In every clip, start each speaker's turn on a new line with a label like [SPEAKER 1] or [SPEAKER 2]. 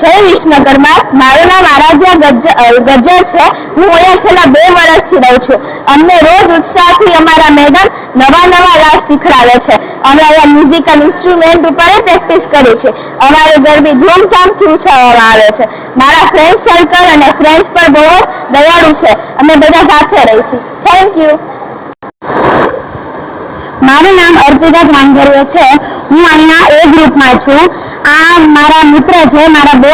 [SPEAKER 1] જય વિશ્વકર્મા મારું નામ આરાધ્યા ગજ્જર છે. હું અહીંયા છેલ્લા બે વર્ષથી રહું છું. અમને રોજ ઉત્સાહથી અમારા મેડમ નવા નવા રાસ શીખડાવે છે. અમે અહીંયા મ્યુઝિકલ ઇન્સ્ટ્રુમેન્ટ ઉપર પ્રેક્ટિસ કરી છે અમારે ગરબી ધૂમધામથી ઉછાળવામાં આવે છે. મારા ફ્રેન્ડ સર્કલ અને ફ્રેન્ડ્સ પણ બહુ દયાળુ છે. અમે બધા સાથે રહીશું. થેન્ક યુ મારું નામ અર્પિતા ધામગરીએ છે. હું અહીંયા એ ગ્રુપમાં છું. આ મારા મિત્ર છે, મારા બે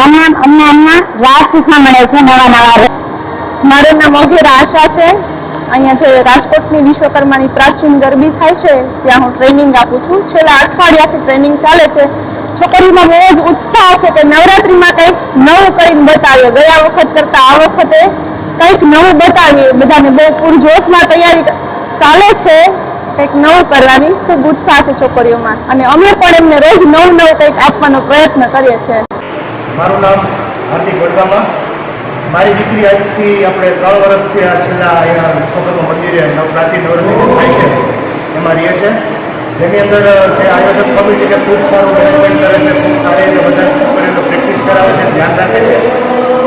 [SPEAKER 1] આના અમને અમના રાસ શીખવા મળે છે, નવા નવા મારું નામ અઘેરા આશા છે. અહીંયા જે રાજકોટની વિશ્વકર્માની પ્રાચીન ગરબી થાય છે, ત્યાં હું ટ્રેનિંગ આપું છું. છેલ્લા અઠવાડિયાથી ટ્રેનિંગ ચાલે છે. છોકરીમાં બહુ જ ઉત્સાહ છે કે નવરાત્રિમાં કંઈક નવું કરીને બતાવીએ. ગયા વખત કરતાં આ વખતે કંઈક નવું બતાવીએ. બધાને બહુ પૂરજોશમાં તૈયારી ચાલે છે. કંઈક નવું કરવાની ખૂબ ઉત્સાહ છે છોકરીઓમાં. અને અમે પણ એમને રોજ નવું નવું કંઈક આપવાનો પ્રયત્ન કરીએ છીએ.
[SPEAKER 2] મારું નામ હાર્દિક વડગામા. મારી દીકરી આજથી આપણે ત્રણ વર્ષથી આ છેલ્લા અહીંયા વિશ્વકર્મા મંદિરે પ્રાચીન નવરાત્રિ થાય છે. એમાં રહીએ છે. જેની અંદર જે આયોજક કમિટી છે, ખૂબ સારું મેનેજમેન્ટ કરે છે, ખૂબ સારી રીતે બધા છોકરીઓને પ્રેક્ટિસ કરાવે છે, ધ્યાન રાખે છે.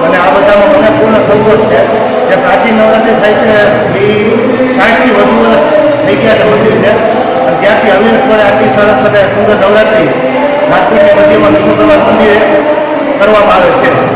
[SPEAKER 2] અને આ બધામાં મને પૂર્ણ સંતોષ છે. જે પ્રાચીન નવરાત્રી થાય છે, એ સાઠથી વધુ વર્ષ અને સુંદર નવરાત્રિ રાજકોટની મંદિરમાં વિશ્વકર્મા મંદિરે કરવામાં આવે છે.